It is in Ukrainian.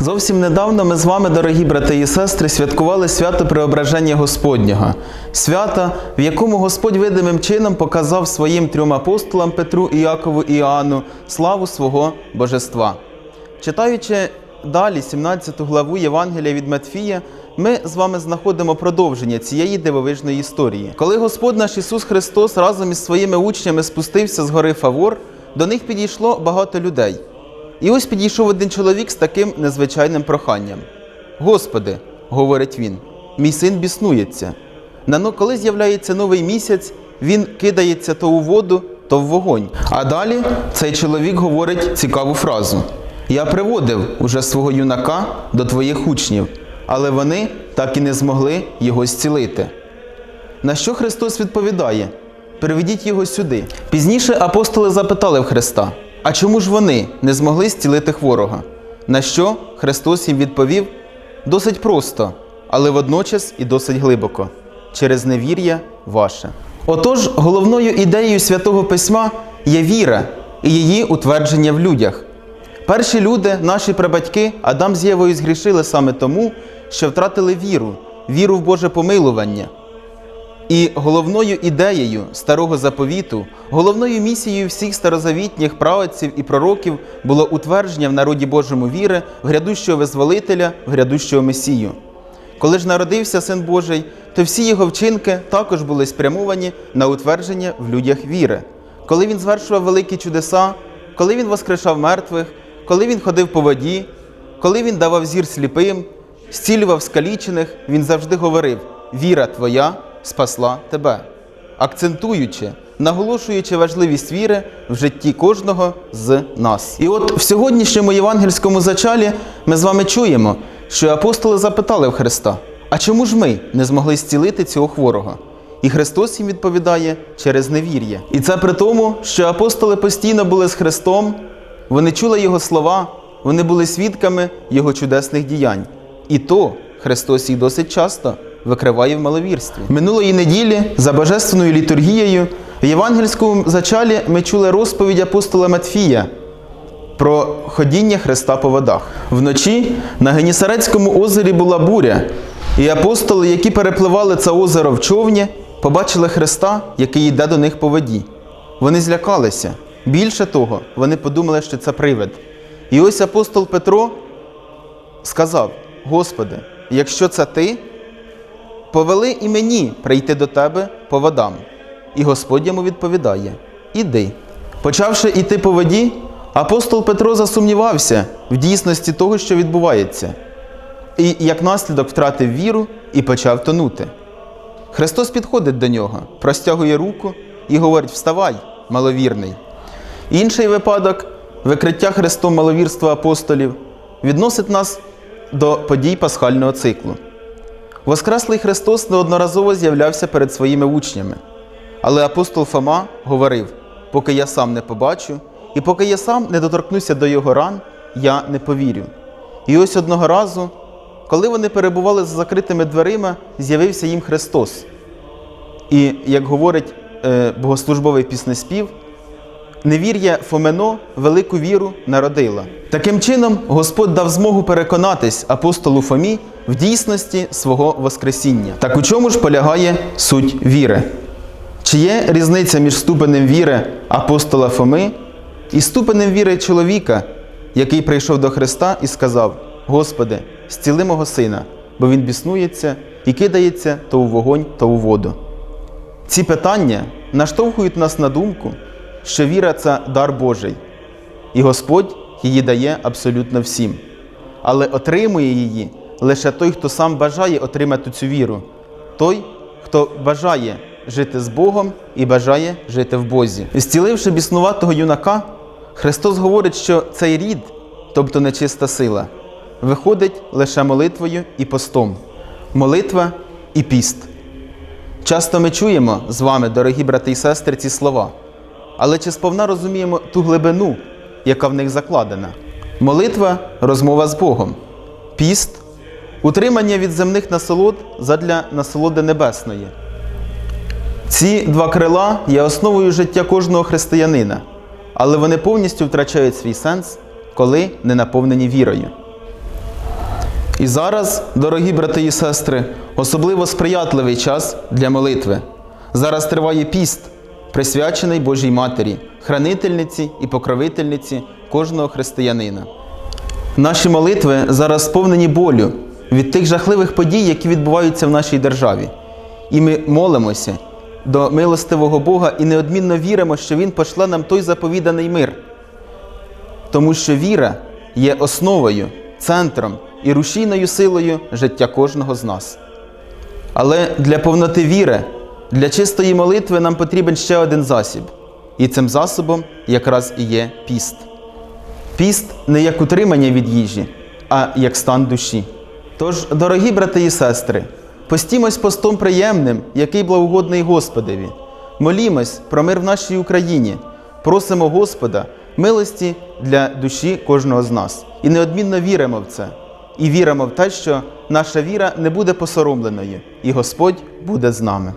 Зовсім недавно ми з вами, дорогі брати і сестри, святкували свято Преображення Господнього, свято, в якому Господь видимим чином показав своїм трьом апостолам Петру, Іакову і Іоанну славу свого божества. Читаючи далі 17 главу Євангелія від Матфія, ми з вами знаходимо продовження цієї дивовижної історії. Коли Господь наш Ісус Христос разом із своїми учнями спустився з гори Фавор, до них підійшло багато людей. І ось підійшов один чоловік з таким незвичайним проханням. Господи, говорить він, мій син біснується. На но- коли з'являється новий місяць, він кидається то у воду, то в вогонь. А далі цей чоловік говорить цікаву фразу: Я приводив уже свого юнака до твоїх учнів, але вони так і не змогли його зцілити. На що Христос відповідає? Приведіть його сюди. Пізніше апостоли запитали в Христа: А чому ж вони не змогли зцілити хворого? На що Христос їм відповів досить просто, але водночас і досить глибоко через невір'я ваше. Отож, головною ідеєю святого письма є віра і її утвердження в людях. Перші люди, наші прабатьки, Адам з Євою згрішили саме тому, що втратили віру, віру в Боже помилування. І головною ідеєю старого заповіту, головною місією всіх старозавітніх праотців і пророків було утвердження в народі Божому віри в грядущого визволителя, в грядущого Месію. Коли ж народився Син Божий, то всі його вчинки також були спрямовані на утвердження в людях віри. Коли він звершував великі чудеса, коли він воскрешав мертвих, коли він ходив по воді, коли він давав зір сліпим, зцілював скалічених, він завжди говорив: Віра твоя спасла тебе, акцентуючи, наголошуючи важливість віри в житті кожного з нас. І от в сьогоднішньому євангельському зачалі ми з вами чуємо, що апостоли запитали в Христа: А чому ж ми не змогли зцілити цього хворого? І Христос їм відповідає через невір'я. І це при тому, що апостоли постійно були з Христом, вони чули Його слова, вони були свідками Його чудесних діянь. І то Христос їх досить часто викриває в маловірстві. Минулої неділі за божественною літургією в євангельському зачалі ми чули розповідь апостола Матфія про ходіння Христа по водах. Вночі на Генісарецькому озері була буря, і апостоли, які перепливали це озеро в човні, побачили Христа, який йде до них по воді. Вони злякалися. Більше того, вони подумали, що це привид. І ось апостол Петро сказав: Господи, якщо це ти, повели і мені прийти до тебе по водам. І Господь йому відповідає: Іди. Почавши йти по воді, апостол Петро засумнівався в дійсності того, що відбувається, і як наслідок втратив віру і почав тонути. Христос підходить до нього, простягує руку і говорить: Вставай, маловірний. Інший випадок викриття Христом маловірства апостолів відносить нас до подій пасхального циклу. Воскреслий Христос неодноразово з'являвся перед своїми учнями. Але апостол Фома говорив: поки я сам не побачу, і поки я сам не доторкнуся до його ран, я не повірю. І ось одного разу, коли вони перебували за закритими дверима, з'явився їм Христос. І, як говорить е, богослужбовий піснеспів, Невір'я Фомено велику віру народила. Таким чином, Господь дав змогу переконатись апостолу Фомі в дійсності свого Воскресіння. Так у чому ж полягає суть віри? Чи є різниця між ступенем віри апостола Фоми і ступенем віри чоловіка, який прийшов до Христа і сказав: Господи, зціли мого сина, бо він біснується і кидається то у вогонь, то у воду. Ці питання наштовхують нас на думку, що віра це дар Божий, і Господь її дає абсолютно всім. Але отримує її лише той, хто сам бажає отримати цю віру, той, хто бажає жити з Богом і бажає жити в Бозі. Зціливши біснуватого юнака, Христос говорить, що цей рід, тобто нечиста сила, виходить лише молитвою і постом, молитва і піст. Часто ми чуємо з вами, дорогі брати і сестри, ці слова, але чи сповна розуміємо ту глибину, яка в них закладена? Молитва розмова з Богом, піст утримання від земних насолод задля насолоди небесної. Ці два крила є основою життя кожного християнина, але вони повністю втрачають свій сенс, коли не наповнені вірою. І зараз, дорогі брати і сестри, особливо сприятливий час для молитви. Зараз триває піст, присвячений Божій Матері, хранительниці і покровительниці кожного християнина. Наші молитви зараз сповнені болю від тих жахливих подій, які відбуваються в нашій державі. І ми молимося до милостивого Бога і неодмінно віримо, що Він пошле нам той заповіданий мир. Тому що віра є основою, центром і рушійною силою життя кожного з нас. Але для повноти віри, для чистої молитви нам потрібен ще один засіб. І цим засобом якраз і є піст. Піст не як утримання від їжі, а як стан душі. Тож, дорогі брати і сестри, постімось постом приємним, який благогодний Господеві. Молімось про мир в нашій Україні, просимо Господа милості для душі кожного з нас. І неодмінно віримо в це. І віримо в те, що наша віра не буде посоромленою, і Господь буде з нами.